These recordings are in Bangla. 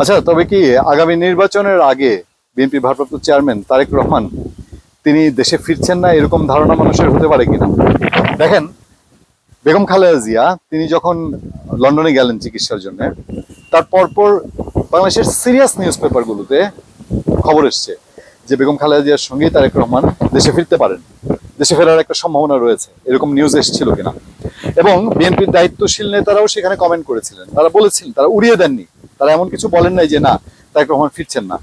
আচ্ছা তবে কি আগামী নির্বাচনের আগে বিএনপি ভারপ্রাপ্ত চেয়ারম্যান তারেক রহমান তিনি দেশে ফিরছেন না এরকম ধারণা মানুষের হতে পারে কিনা? দেখেন, বেগম খালেদা জিয়া, তিনি যখন লন্ডনে গেলেন চিকিৎসার জন্য, তার পরপর বাংলাদেশের সিরিয়াস নিউজ পেপারগুলোতে খবর এসছে যে বেগম খালেদা জিয়ার সঙ্গেই তারেক রহমান দেশে ফিরতে পারেন। দেশে ফেরার একটা সম্ভাবনা রয়েছে, এরকম নিউজ এসেছিল কিনা? এবং বিএনপির দায়িত্বশীল নেতারাও সেখানে কমেন্ট করেছিলেন। তারা বলেছিলেন, তারা উড়িয়ে দেননি। তারা এমন কিছু বলেন নাই যে, না তারেক রহমান ফিরছেন না।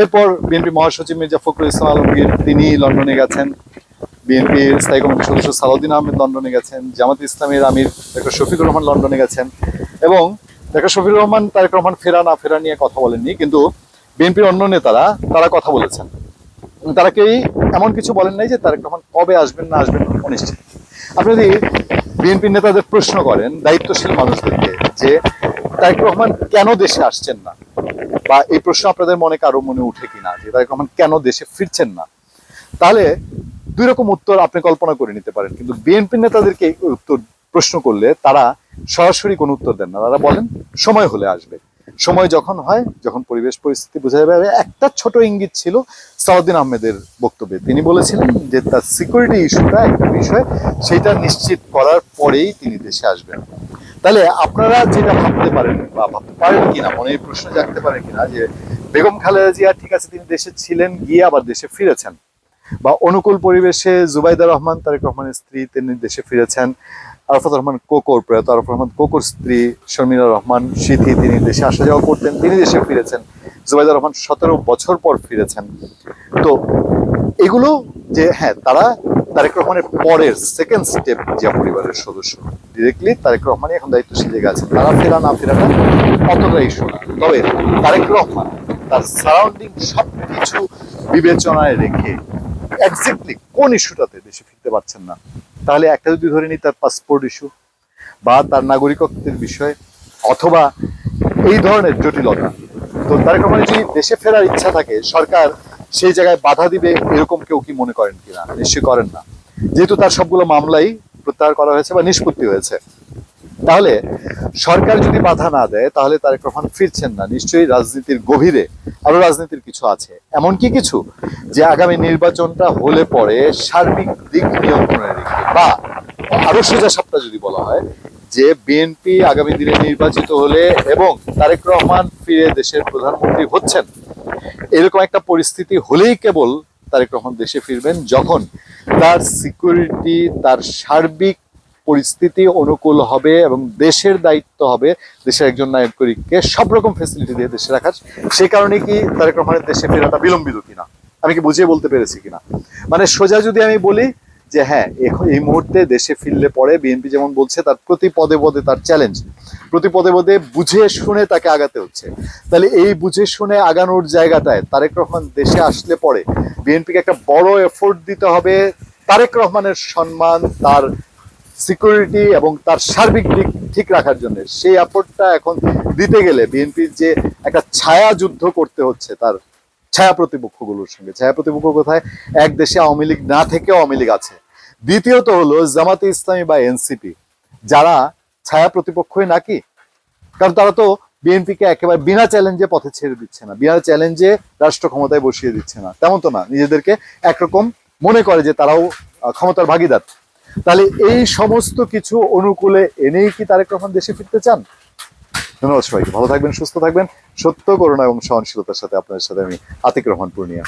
এরপর বিএনপি মহাসচিব মির্জা ফখরুল ইসলাম আলমগীর, তিনি লন্ডনে গেছেন। বিএনপির স্থায়ী কমিটির সদস্য সালাউদ্দিন আহমেদ লন্ডনে গেছেন। জামাত ইসলামের আমির ডক্টর শফিকুর রহমান লন্ডনে গেছেন। এবং ডক্টর শফিকুর রহমান, তারেক রহমান ফেরা না ফেরা নিয়ে কথা বলেননি, কিন্তু বিএনপির অন্য নেতারা, তারা কথা বলেছেন। তারা কেউই এমন কিছু বলেন নাই যে, তারেক রহমান কবে আসবেন, না আসবেন, অনিশ্চিত। আপনি যদি বিএনপির নেতাদের প্রশ্ন করেন, দায়িত্বশীল মানুষদেরকে, যে তারেক রহমান কেন দেশে আসছেন না? বা এই প্রশ্ন আপনাদের মনে কারও মনে উঠে কিনা যে তারেক রহমান কেন দেশে ফিরছেন না? তাহলে দুই রকম উত্তর আপনি কল্পনা করে নিতে পারেন। কিন্তু বিএনপি নেতাদেরকে উত্তর প্রশ্ন করলে তারা সরাসরি কোনো উত্তর দেন না। তারা বলেন, সময় হলে আসবে। সময় যখন হয়, যখন পরিবেশ পরিস্থিতি বোঝা যাবে। একটা ছোট ইঙ্গিত ছিল সাউদ্দিন আহমেদের বক্তব্যে। তিনি বলেছিলেন যে তার সিকিউরিটি ইস্যুটা একটা বিষয়, সেটা নিশ্চিত করার পরেই তিনি দেশে আসবেন। তাহলে আপনারা যেটা ভাবতে পারেন বা ভাবতে পারেন কিনা, মনে প্রশ্ন জানতে পারেন কিনা, যে বেগম খালেদা জিয়া ঠিক আছে তিনি দেশে ছিলেন, গিয়ে আবার দেশে ফিরেছেন। বা অনুকূল পরিবেশে জুবাইদা রহমান, তারেক রহমানের স্ত্রী, তিনি দেশে ফিরেছেন। আরফাত রহমান কোকর প্রয়াত আরফ রহমান কোকর স্ত্রী শর্মিলা রহমান সিথি তিনি দেশে আসা যাওয়া করতেন, তিনি দেশে ফিরেছেন। জুবাইদা রহমান সতেরো বছর পর ফিরেছেন। তো এগুলো যে হ্যাঁ তারা তারেক রহমানের পরের সেকেন্ড স্টেপ জিয়া পরিবারের সদস্য। ডিরেক্টলি তারেক রহমানই এখন দায়িত্বশীল জায়গা আছেন। তারা ফেরা না ফেরাটা অতটা ইস্যু না তবে তারেক রহমান তার সারাউন্ডিং সব কিছু বিবেচনায় রেখে এক্স্যাক্টলি কোন ইস্যুটাতে দেশে ফিরতে পারছেন না, তাহলে একটা যদি ধরে নিই তার পাসপোর্ট ইস্যু বা তার নাগরিকত্বের বিষয়, অথবা এই ধরনের জটিলতা। তো তারেক রহমানের যদি দেশে ফেরার ইচ্ছা থাকে, সরকার সেই জায়গায় বাধা দিবে এরকম কেউ কি মনে করেন কিনা? নিশ্চয়ই করেন না। যেহেতু তার সবগুলো মামলাই প্রত্যাহার করা হয়েছে বা নিষ্পত্তি হয়েছে। তাহলে সরকার যদি বাধা না দেয়, তাহলে তারেক রহমান ফিরছেন না। নিশ্চয়ই রাজনীতির গভীরে আরও রাজনীতির কিছু আছে। এমন কি কিছু যে আগামী নির্বাচনটা হলে পরে সার্বিক দিক নিয়ন্ত্রণে রেখে বা আরও সোজা সপ্তাহ যদি বলা হয়, যে বিএনপি আগামী দিনে নির্বাচিত হলে এবং তারেক রহমান ফিরে দেশের প্রধানমন্ত্রী হচ্ছেন এরকম একটা পরিস্থিতি হলেই কেবল তারেক রহমান দেশে ফিরবেন যখন তার সিকিউরিটি তার সার্বিক পরিস্থিতি অনুকূল হবে এবং দেশের দায়িত্ব হবে দেশের একজন নাগরিককে সব রকম ফেসিলিটি দিয়ে দেশে রাখার। সে কারণে কি তারেক রহমানের দেশে ফেরাটা বিলম্বিত কিনা? আমি কি বুঝিয়ে বলতে পেরেছি কিনা? মানে সোজা যদি আমি বলি যে হ্যাঁ এই মুহূর্তে দেশে ফিরলে পরে বিএনপি যেমন বলছে, তার প্রতি পদে পদে তার চ্যালেঞ্জ প্রতি পদে পদে বুঝে শুনে তাকে আগাতে হচ্ছে। তাহলে এই বুঝে শুনে আগানোর জায়গাটায় তারেক রহমান দেশে আসলে পরে বিএনপিকে একটা বড় এফোর্ট দিতে হবে। তারেক রহমানের সম্মান, তার সিকিউরিটি এবং তার সার্বিক দিক ঠিক রাখার জন্য। সেই এফোর্টটা এখন দিতে গেলে বিএনপির যে একটা ছায়া যুদ্ধ করতে হচ্ছে, তার ছায়া প্রতিপক্ষগুলোর সঙ্গে। ছায়া প্রতিপক্ষ কোথায়? এক দেশে আওয়ামী লীগ না থেকেও আওয়ামী লীগ আছে। দ্বিতীয়ত হলো জামাতে ইসলামী বা এনসিপি, যারা ছায়া প্রতিপক্ষই নাকি? কারণ তারা তো বিএনপিকে একেবারে বিনা চ্যালেঞ্জে পথে ছেড়ে দিচ্ছে না, বিনা চ্যালেঞ্জে রাষ্ট্র ক্ষমতায় বসিয়ে দিচ্ছে না। তেমন তো না, নিজেদেরকে একরকম মনে করে যে তারাও ক্ষমতার ভাগিদার। তাহলে এই সমস্ত কিছু অনুকূলে এনেই কি তারেক রহমান দেশে ফিরতে চান? ধন্যবাদ সবাইকে, ভালো থাকবেন, সুস্থ থাকবেন। সত্য, করুণা এবং সহনশীলতার সাথে আপনাদের সাথে আমি আতিক রহমান পূর্ণিয়া।